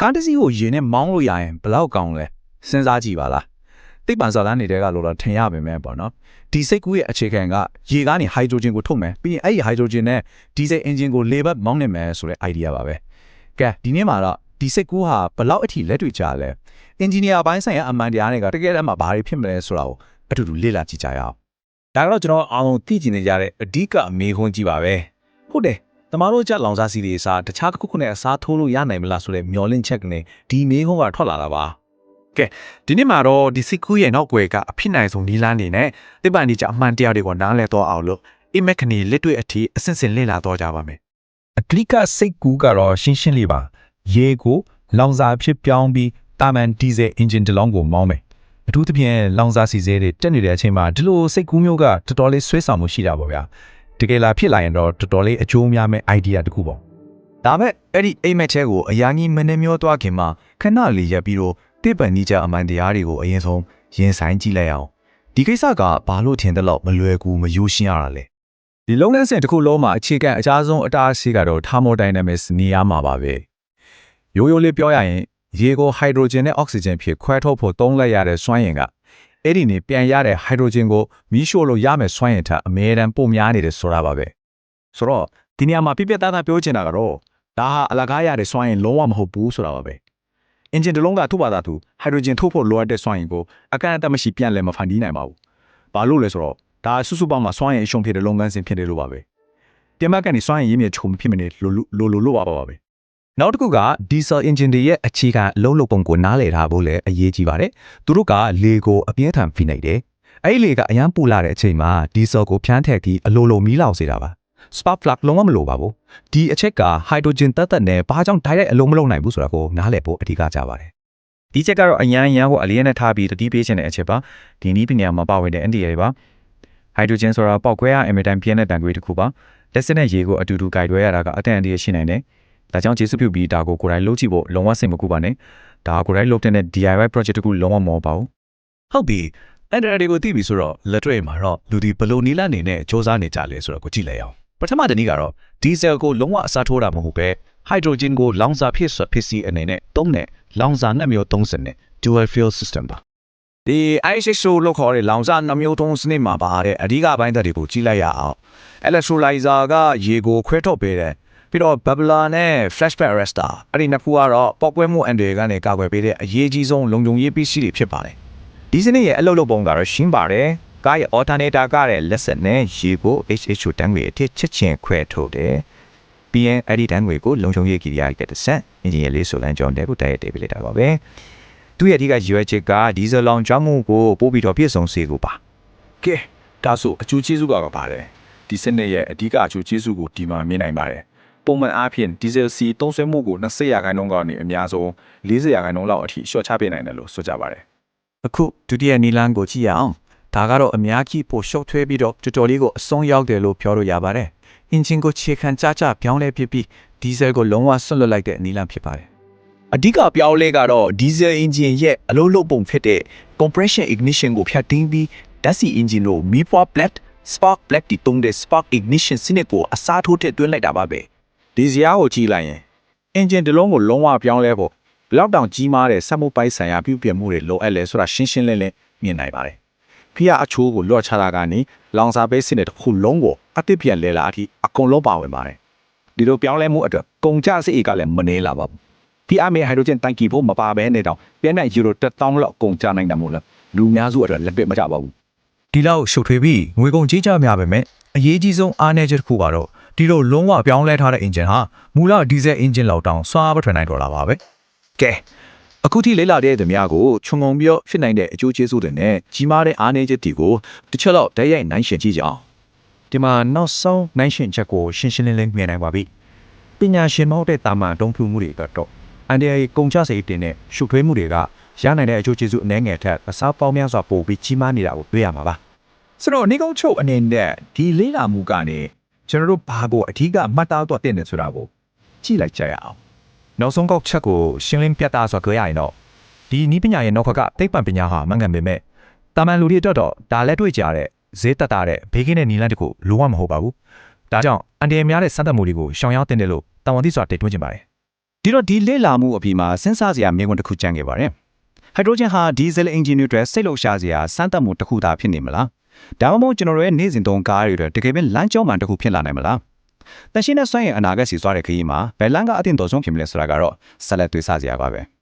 ကားတစ်စီးကိုရေနဲ့မောင်းလို့ရရင်ဘယ်လောက်ကောင်းလဲစဉ်းစားကြည့်ပါလားတိတ်ပန်စာသားနေတဲ့ကလို့တော့ထင်ရပါမယ်ပေါ့နော်ဒီစိတ်ကူးရဲ့အခြေခံကရေကနေဟိုက်ဒရိုဂျင်ကိုထုတ်မယ်ပြီးရင်အဲ့ဒီဟိုက်ဒရိုဂျင်နဲ့ဒီဇယ်အင်ဂျင်ကိုလေဘတ်မောင်းနေမယ်ဆိုတဲ့ idea ပါပဲကဲဒီနေ့မှာတော့ဒီစိတ်ကူးဟာဘယ်လောက်အထိလက်တွေ့ကြလဲအင်ဂျင်နီယာပိုင်းဆိုင်ရာအမှန်တရားတွေကတကယ်တမ်းမှာဘာတွေဖြစ်မလဲဆိုတာကိုအတူတူလေ့လာကြည့်ကြရအောင်ဒါကတော့ကျွန်တော်အားလုံးသိကျင်နေကြတဲ့အဓိကအမေခွန်းကြီးပါပဲဟုတ်တယ် တမားတို့ကြလောင်စားစီတွေအစားတခြားတစ်ခုခုနဲ့အစားထိုးလို့ရနိုင်မလားဆိုတဲ့မျောလင့်ချက်ကနေဒီမေခွန်းကထွက်လာတာပါကဲဒီနေ့မှာတော့ဒီစိတ်ကူးရဲ့နောက်ွယ်ကအဖြစ်နိုင်ဆုံးနီးလန်းနေနဲ့တိပ္ပံဒီကြအမှန်တရားတွေကိုနားလည်တော့အောင်လို့အိမက်ခနီလက်တွေ့အထိအဆင့်ဆင့်လေ့လာတော့ကြပါမယ်အဓိကစိတ်ကူးကတော့ရှင်းရှင်းလေးပါရေကိုလောင်စာဖြစ်ပြောင်းပြီးတာမန်ဒီဇယ်အင်ဂျင်တစ်လုံးကိုမောင်းမယ်အထူးသဖြင့်လောင်စာစီစဲတွေတက်နေတဲ့အချိန်မှာဒီလိုစိတ်ကူးမျိုးကတော်တော်လေးဆွဲဆောင်မှုရှိတာပေါ့ဗျာ တကယ်လာဖြစ်လာရင်တော့တော်တော်လေးအကျိုးများမဲ့ idea တစ်ခုပေါ့ဒါမဲ့အဲ့ဒီအိမ်မက်ချဲကိုအရာကြီးမနှမျောသွားခင်မှာခဏလေးရပ်ပြီးတော့တိပ္ပံနီးကြအမှန်တရားတွေကိုအရင်ဆုံးရင်ဆိုင်ကြည့်လိုက်အောင်ဒီကိစ္စကဘာလို့ထင်တယ်လို့မလွယ်ကူမယိုးရှင်းရတာလဲဒီလုံးလန်းစင်တစ်ခုလုံးမှာအခြေခံအကြားဆုံးအတားအဆီးကတော့ thermodynamics နေရာမှာပါပဲရိုးရိုးလေးပြောရရင်ရေကိုဟိုက်ဒရိုဂျင်နဲ့အောက်ဆီဂျင်ဖြစ်ခွဲထုတ်ဖို့သုံးလိုက်ရတဲ့စွမ်းအင်က အဲ့ဒီနေပြန်ရတဲ့ဟိုက်ဒရိုဂျင်ကိုမီးရှို့လို့ရမယ်စွမ်းအင်ထက်အများတန်းပိုများနေတယ်ဆိုတာပါပဲဆိုတော့ဒီနေရာမှာပြပြသားသားပြောချင်တာကတော့ဒါဟာအလကားရတဲ့စွမ်းအင်လုံးဝမဟုတ်ဘူးဆိုတာပါပဲအင်ဂျင်တစ်လုံးကထုတ်ပါတာသူဟိုက်ဒရိုဂျင်ထုတ်ဖို့လိုအပ်တဲ့စွမ်းအင်ကိုအကန့်အသတ်မရှိပြန်လည်မဖန်တီးနိုင်ပါဘူးဘာလို့လဲဆိုတော့ဒါစုစုပေါင်းမှာစွမ်းအင်အရှုံးဖြစ်တဲ့လုပ်ငန်းစဉ်ဖြစ်တယ်လို့ပါပဲတင်မကနေစွမ်းအင်ရင်းမြစ်ချုံဖြစ်မနေလိုလိုလိုလိုပါပါပဲ နောက်တစ်ခုက diesel engine တွေရဲ့အခြေခံအလုံးလုံးပုံကိုနားလည်ထားဖို့လည်းအရေးကြီးပါတယ်။သူတို့ကလေကိုအပြင်းထန်ဖိနေတယ်။အဲ့ဒီလေကအရန်ပူလာတဲ့အချိန်မှာ diesel ကိုဖြန်းထည့်ပြီးအလိုလိုမီးလောင်စေတာပါ။ spark plug လုံးဝမလိုပါဘူး။ဒီအချက်က hydrogen တတ်တတ်နဲ့ဘာကြောင့် direct အလုံးမလုံးနိုင်ဘူးဆိုတာကိုနားလည်ဖို့အဓိကကြပါတယ်ဒီချက်ကတော့အရန်ရန်ကိုအလေးနဲ့ထားပြီးတတိပေးခြင်းတဲ့အချက်ပါဒီနည်းပညာမှာပါဝင်တဲ့အန်ဒီရတွေပါဟိုက်ဒရိုဂျင်ဆိုတာပေါက်ကွဲရအင်မတန်ပြင်းတဲ့တန်ခွေတစ်ခုပါလက်စနဲ့ရေကိုအတူတူကြိုက်တွဲရတာကအတန်အန်ဒီရရှိနိုင်တယ် ဒါကြောင့်ကျေးဇူးပြုပြီးဒါကိုကိုယ်တိုင်လုပ်ကြည့်ဖို့လုံးဝစိတ်မကူပါနဲ့ဒါကိုယ်တိုင်လုပ်တဲ့ DIY project တစ်ခုလုံးဝမဟုတ်ပါဘူးဟုတ်ပြီ။အဲ့ဒါတွေကိုသိပြီဆိုတော့လက်တွေ့မှာတော့လူဒီဘယ်လိုနီးလာနေနဲ့စ조사နေကြလဲဆိုတော့ကိုကြည့်လိုက်အောင်။ပထမတနည်းကတော့ဒီဇယ်ကိုလုံးဝအစားထိုးတာမဟုတ်ပဲဟိုက်ဒရိုဂျင်ကိုလောင်စာဖြစ်စွာဖြစ်စီအနေနဲ့သုံးတဲ့လောင်စာနှက်မျိုးသုံးစင်တဲ့ dual fuel system ပါဒီ ISO လို့ခေါ်တဲ့လောင်စာနှမျိုးထုံးစနစ်မှာပါတဲ့အဓိကပိုင်းသက်တွေကိုကြည့်လိုက်ရအောင် electrolyzer ကရေကိုခွဲထုတ်ပေးတယ် ပြီးတော့ bubbler နဲ့ flashback arrestor အဲ့ဒီနှစ်ခုကတော့ပေါက်ကွဲမှုအန်တွေကနေကာကွယ်ပေးတဲ့အရေးကြီးဆုံးလုံခြုံရေးပစ္စည်းတွေဖြစ်ပါတယ်ဒီစနစ်ရဲ့အလုပ်လုပ်ပုံကတော့ရှင်းပါတယ်ကားရဲ့ alternator ကတဲ့လက်ဆက်နဲ့ရေကို HHO တန်းတွေအထစ်ချက်ချင်းခွဲထုတ်တယ်ပြီးရင်အဲ့ဒီတန်းတွေကိုလုံခြုံရေးကိရိယာတွေတစ်ဆက်အင်ဂျင်နီယာလေးဆိုလန်ကြောင်းတဲ့ကိုတိုက်ရိုက်တေးပေးလိုက်တာပါပဲသူ့ရဲ့အဓိကရွယ်ချက်ကဒီဇယ်လောင်ကြောင်းမှုကိုပို့ပြီးတော့ပြည့်စုံစေကိုပါကဲဒါဆိုအကျိုးကျေးဇူးကတော့ပါတယ်ဒီစနစ်ရဲ့အဓိကအကျိုးကျေးဇူးကိုဒီမှာမြင်နိုင်ပါတယ် ပုံမှန်အားဖြင့်ဒီဇယ်စီသုံးစွဲမှုကို20ရာခိုင်နှုန်းကနေအများဆုံး40ရာခိုင်နှုန်းလောက်အထိလျှော့ချပေးနိုင်တယ်လို့ဆိုကြပါတယ်အခုဒုတိယနီလန်ကိုကြည့်ရအောင်ဒါကတော့အများကြီးပိုရှုပ်ထွေးပြီးတော့တော်တော်လေးကိုအဆုံးရောက်တယ်လို့ပြောလို့ရပါတယ်အင်ဂျင်ကိုခြေခံကြကြပြောင်းလဲဖြစ်ပြီးဒီဇယ်ကိုလုံးဝဆွတ်လွတ်လိုက်တဲ့နီလန်ဖြစ်ပါတယ်အဓိကပြောင်းလဲကတော့ဒီဇယ်အင်ဂျင်ရဲ့အလုံးလုံးပုံဖြစ်တဲ့ compression ignition ကိုဖြတ်တင်းပြီးဓာတ်ဆီအင်ဂျင်ကို MIPA plug spark plug တီတုံးတဲ့ spark ignition စနစ်ကိုအစားထိုးထည့်သွင်းလိုက်တာပါပဲ ဒီဇာတ်ကိုကြည့်လိုက်ရင်အင်ဂျင်တစ်လုံးကိုလုံးဝပြောင်းလဲဖို့ဘယ်လောက်တောင်ကြီးမားတဲ့စက်မှုပိုက်ဆိုင်ရာပြုပြင်မှုတွေလိုအပ်လဲဆိုတာရှင်းရှင်းလင်းလင်းမြင်နိုင်ပါတယ်။ဖိအားအချိုးကိုလွှတ်ချတာကနေလောင်စာပေးစနစ်တစ်ခုလုံးကိုအတစ်ပြန်လဲလာအထိအကုန်လုံးပါဝင်ပါတယ်။ဒီလိုပြောင်းလဲမှုအတွက်ကုန်ကျစရိတ်ကလည်းမနှေးလာပါဘူး။ဖိအားမေဟိုက်ဒရိုဂျင်တန်ကီဖို့မပါဘဲနဲ့တောင်ပြန်တဲ့ယူရို1000လောက်ကုန်ကျနိုင်တယ်မို့လား။လူများစုအတွက်လက်တွေ့မကျပါဘူးဒီလောက်ရှုပ်ထွေးပြီးငွေကုန်ကြေးကြများပဲမဲ့အရေးကြီးဆုံးအားနည်းချက်တစ်ခုကတော့ ဒီလိုလုံးဝပြောင်းလဲထားတဲ့ engine ဟာမူလ diesel engine လောက်တောင်စွာပထွင်နိုင်တော့တာပါပဲ။ကဲအခုထိလေ့လာတဲ့သူများကိုခြုံငုံပြီးဖြစ်နိုင်တဲ့အကျိုးကျေးဇူးတွေနဲ့ကြီးမားတဲ့အားနည်းချက်တွေကိုတစ်ချက်တော့တိုက်ရိုက်နိုင်ရှင်ကြည့်ကြအောင်ဒီမှာနောက်ဆုံးနိုင်ရှင်ချက်ကိုရှင်းရှင်းလင်းလင်းမြင်နိုင်ပါပြီပညာရှင်မဟုတ်တဲ့တာမန်အတုံးဖြူမှုတွေအတွက်တော့အန်ဒီယာကုန်ချစေတင်တဲ့ရှုပ်ထွေးမှုတွေကရနိုင်တဲ့အကျိုးကျေးဇူးအနည်းငယ်ထက်အစားပေါင်းများစွာပိုပြီးကြီးမားနေတာကိုတွေ့ရမှာပါဆိုတော့နေကောင်းချုပ်အနေနဲ့ဒီလေးလာမှုကနေ ကျွန်တော်တို့ဘာကိုအဓိကမှတ်သားတော့တင်တယ်ဆိုတာကိုကြည့်လိုက်ကြရအောင်နောက်ဆုံးကောက်ချက်ကိုရှင်းလင်းပြသဆိုကြရရင်တော့ဒီနီးပညာရဲ့နောက်ကကသိပ္ပံပညာဟာမှန်ကန်ပေမဲ့တာမန်လူတွေအတွက်တော့ဒါလက်တွေ့ကြတဲ့ဈေးတက်တာတဲ့ဘေးကင်းတဲ့နီလန်းတခုလုံးဝမဟုတ်ပါဘူးဒါကြောင့်အန်ဒီယာများတဲ့စမ်းသပ်မှုတွေကိုရှောင်ရောက်တင်တယ်လို့တာဝန်သိစွာတိတ်တွင်းချင်ပါတယ်ဒီတော့ဒီလေ့လာမှုအပြီးမှာစဉ်းစားစရာမေးခွန်းတစ်ခုကြံခဲ့ပါတယ်ဟိုက်ဒရိုဂျင်ဟာဒီဇယ်အင်ဂျင်တွေအတွက်စိတ်လှုပ်ရှားစရာစမ်းသပ်မှုတစ်ခုသာဖြစ်နေမလား ဒါမှမဟုတ်ကျွန်တော်တို့ရဲ့နေ့စဉ်သုံးကားတွေအတွက်တကယ်ပဲလမ်းကြောင်းမှန်တစ်ခုဖြစ်လာနိုင်မလားတန်ရှင်းတဲ့စွမ်းရည်အနာဂတ်စီသွားတဲ့ခရီးမှာဘယ်လမ်းကအတင်တော်ဆုံးဖြစ်မလဲဆိုတာကတော့ဆက်လက်တွေးဆစရာပါပဲ